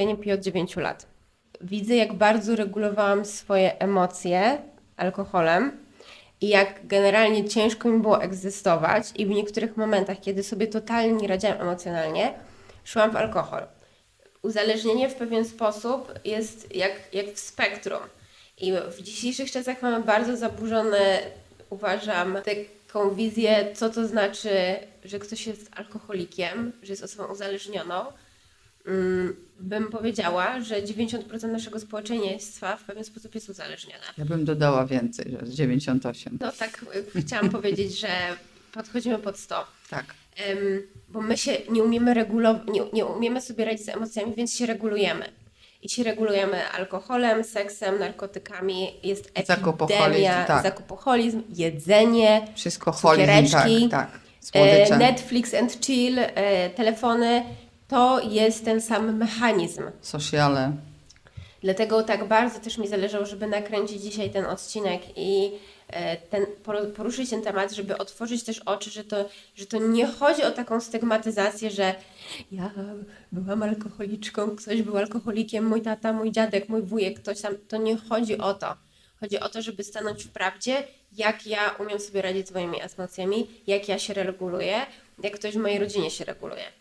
Ja nie piję od 9 lat. Widzę, jak bardzo regulowałam swoje emocje alkoholem i jak generalnie ciężko mi było egzystować i w niektórych momentach, kiedy sobie totalnie nie radziłam emocjonalnie, szłam w alkohol. Uzależnienie w pewien sposób jest jak, jak w spektrum. I w dzisiejszych czasach mamy bardzo zaburzone, uważam, taką wizję, co to znaczy, że ktoś jest alkoholikiem, że jest osobą uzależnioną. Mm, bym powiedziała, że 90% naszego społeczeństwa w pewien sposób jest uzależnione. Ja bym dodała więcej, że z 98. No tak y, chciałam powiedzieć, że podchodzimy pod 100. Tak. Em, bo my się nie umiemy regulować, nie, nie umiemy sobie radzić z emocjami, więc się regulujemy. I się regulujemy alkoholem, seksem, narkotykami, jest Zakupoholizm, epidemia, tak. zakupoholizm, jedzenie, Wszystko Cukiereczki, tak, tak. e, Słodycze. Netflix and chill, e, telefony. To jest ten sam mechanizm. Sociale. Dlatego tak bardzo też mi zależało, żeby nakręcić dzisiaj ten odcinek i e, ten, poru- poruszyć ten temat, żeby otworzyć też oczy, że to, że to nie chodzi o taką stygmatyzację, że ja byłam alkoholiczką, ktoś był alkoholikiem, mój tata, mój dziadek, mój wujek, ktoś tam. To nie chodzi o to. Chodzi o to, żeby stanąć w prawdzie, jak ja umiem sobie radzić z moimi emocjami, jak ja się reguluję, jak ktoś w mojej rodzinie się reguluje.